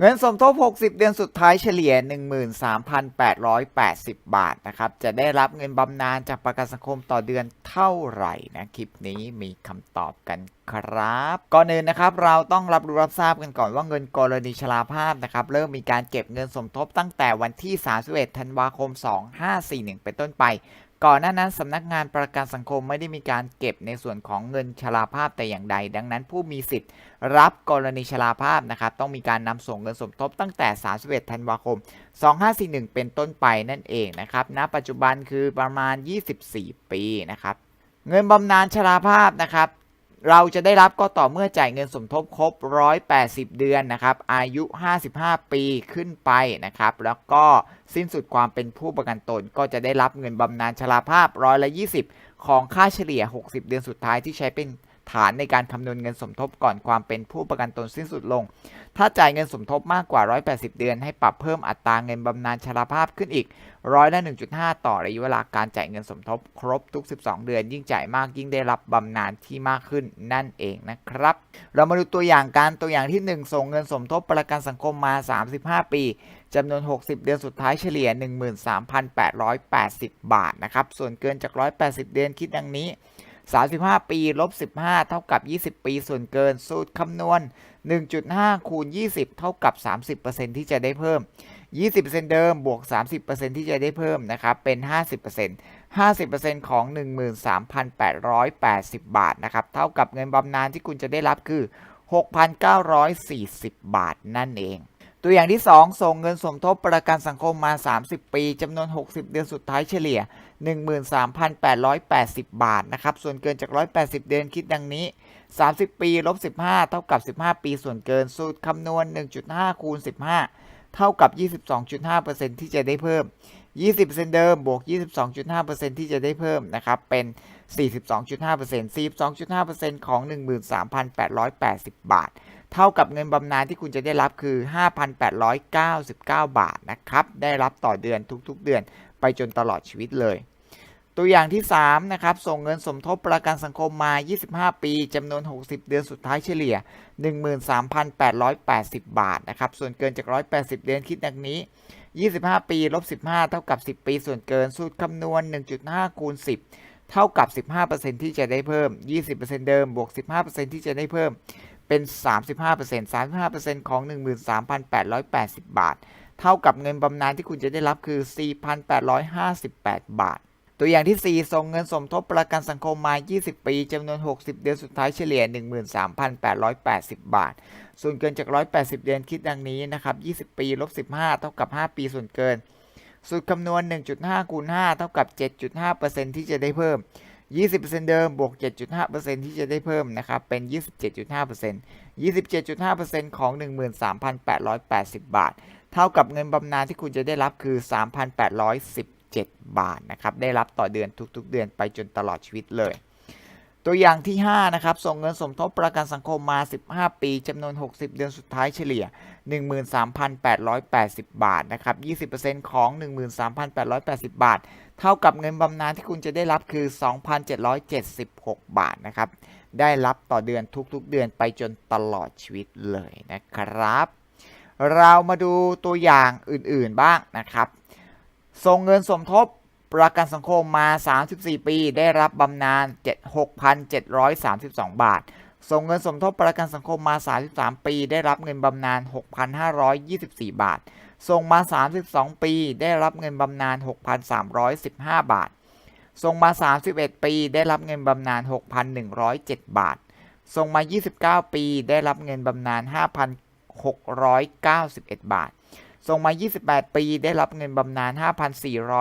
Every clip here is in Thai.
เงินสมทบ 60 เดือนสุดท้ายเฉลี่ย 13,880 บาทนะครับ จะได้รับเงินบำนาญจากประกันสังคมต่อเดือนเท่าไหร่นะ คลิปนี้มีคำตอบกันครับ ก่อนอื่นนะครับ เราต้องรับรู้รับทราบกันก่อนว่าเงินกรณีชราภาพนะครับ เริ่มมีการเก็บเงินสมทบตั้งแต่วันที่ 31 ธันวาคม 2541 เป็นต้นไป ก่อนหน้านั้นสำนักงานประกันสังคมไม่ได้มีการเก็บในส่วนของเงินชราภาพแต่อย่างใด ดังนั้นผู้มีสิทธิ์รับกรณีชราภาพนะครับต้องมีการนำส่งเงินสมทบตั้งแต่ 31 ธันวาคม 2541 เป็นต้นไปนั่นเองนะครับณปัจจุบันคือประมาณ 24 ปีนะครับเงินบำนาญชราภาพนะครับ เราจะได้รับก็ต่อเมื่อจ่ายเงินสมทบครบ 180 เดือนนะครับ อายุ 55 ปีขึ้นไปนะครับ แล้วก็สิ้นสุดความเป็นผู้ประกันตน ก็จะได้รับเงินบำนาญชราภาพร้อยละ 20 ของค่าเฉลี่ย 60 เดือนสุดท้ายที่ใช้เป็น ฐานในการคำนวณเงินสมทบก่อนความเป็นผู้ประกันตนสิ้นสุดลง ถ้าจ่ายเงินสมทบมากกว่า 180 เดือน ให้ปรับเพิ่มอัตราเงินบำนาญชราภาพขึ้นอีกร้อยละ 1.5 ต่อระยะเวลาการจ่ายเงินสมทบครบทุก 12 เดือน ยิ่งจ่ายมากยิ่งได้รับบำนาญที่มากขึ้นนั่นเองนะครับ เรามาดูตัวอย่างการตัวอย่างที่ 1 ส่งเงินสมทบประกันสังคมมา 35 ปีจำนวน 60 เดือนสุดท้ายเฉลี่ย 13,880 บาทนะครับ ส่วนเกินจาก 180 เดือนคิดดังนี้ 35 ปีลบ15 เท่ากับ 20 ปีส่วนเกิน สูตรคำนวณ 1.5 คูณ 20 เท่ากับ 30%ที่จะได้เพิ่ม 20%เดิมบวก 30%ที่จะได้เพิ่มนะครับ เป็น 50% 50%ของ 13,880 บาทนะครับ เท่ากับเงินบำนาญที่คุณจะได้รับคือ 6,940 บาทนั่นเอง ตัวอย่างที่ 2 ส่งเงินสมทบประกันสังคมมา 30 ปีจำนวน 60 เดือนสุดท้ายเฉลี่ย 13,880 บาทนะครับ ส่วนเกินจาก 180 เดือนคิดดังนี้ 30 ปีลบ15 เท่ากับ 15 ปีส่วนเกิน สูตรคำนวณ 1.5 คูณ 15 เท่ากับ 22.5%ที่จะได้เพิ่ม 20%เดิมบวก 22.5%ที่จะได้เพิ่มนะครับเป็น 42.5% 42.5%ของ 13,880 บาท เท่ากับเงินบำนาญที่คุณจะได้รับคือ 5,899 บาทนะครับ ได้รับต่อเดือนทุกๆเดือนไปจนตลอดชีวิตเลย ตัวอย่างที่3นะครับ ส่งเงินสมทบประกันสังคมมา 25 ปีจำนวน 60 เดือนสุดท้ายเฉลี่ย 13,880 บาทนะครับ ส่วนเกินจาก 180 เดือนคิดดังนี้ 25 ปีลบ15 เท่ากับ 10 ปี ส่วนเกินสูตรคำนวณ 1.5 คูณ 10 เท่ากับ 15%ที่จะได้เพิ่ม 20%เดิม บวก 15%ที่จะได้เพิ่ม เป็น 35% 35%ของ 13,880 บาท เท่ากับเงินบำนาญที่คุณจะได้รับคือ 4,858 บาท ตัวอย่างที่ 4 ส่งเงินสมทบประกันสังคมมา 20 ปีจำนวน 60 เดือนสุดท้ายเฉลี่ย 13,880 บาท ส่วนเกินจาก 180 เดือนคิดดังนี้นะครับ 20 ปีลบ 15 เท่ากับ 5 ปีส่วนเกิน สูตรคำนวณ 1.5 คูณ 5 เท่ากับ 7.5%ที่จะได้เพิ่ม 20%เดิมบวก 7.5%ที่จะได้เพิ่มนะครับเป็น 27.5% 27.5%ของ 13,880 บาท เท่ากับเงินบำนาญที่คุณจะได้รับคือ 3,817 บาทนะครับได้รับต่อเดือนทุกๆเดือนไปจนตลอดชีวิตเลย ตัวอย่างที่ 5 นะครับ ส่งเงินสมทบประกันสังคมมา 15 ปีจำนวน 60 เดือนสุดท้ายเฉลี่ย 13,880 บาทนะครับ 20%ของ 13,880 บาท เท่ากับเงินบำนาญที่คุณจะได้รับคือ 2,776 บาทนะครับ ได้รับต่อเดือนทุกๆ เดือนไปจนตลอดชีวิตเลยนะครับ เรามาดูตัวอย่างอื่นๆบ้างนะครับ ส่งเงินสมทบ ประกันสังคมมา 34 ปี ได้รับบำนาญ6,732 บาท ส่งเงินสมทบประกันสังคมมา 33 ปี ได้รับเงินบำนาญ6,524 บาท ส่งมา 32 ปี ได้รับเงินบำนาญ6,315 บาท ส่งมา 31 ปี ได้รับเงินบำนาญ6,107 บาท ส่งมา 29 ปี ได้รับเงินบำนาญ5,691 บาท ส่งมา 28 ปี ได้รับเงินบำนาญ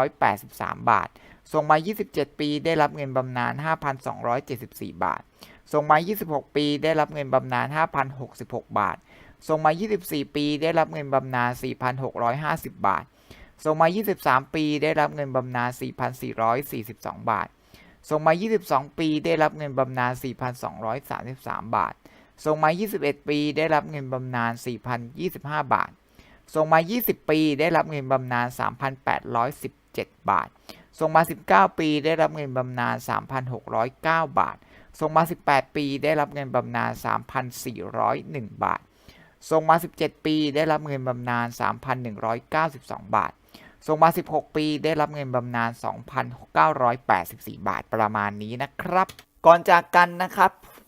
5,483 บาท ส่งมา 27 ปี ได้รับเงินบำนาญ 5,274 บาท ส่งมา 26 ปี ได้รับเงินบำนาญ 5,066 บาท ส่งมา 24 ปี ได้รับเงินบำนาญ 4,650 บาท ส่งมา 23 ปี ได้รับเงินบำนาญ 4,442 บาท ส่งมา 22 ปี ได้รับเงินบำนาญ 4,233 บาท ส่งมา 21 ปี ได้รับเงินบำนาญ 4,025 บาท ส่งมา 20 ปี ได้รับเงินบำนาญ 3,817 บาท ส่งมา 19 ปี ได้รับเงินบำนาญ 3,609 บาท ส่งมา 18 ปี ได้รับเงินบำนาญ 3,401 บาท ส่งมา 17 ปี ได้รับเงินบำนาญ 3,192 บาท ส่งมา 16 ปี ได้รับเงินบำนาญ 2,984 บาท ประมาณนี้นะครับ ก่อนจากกันนะครับ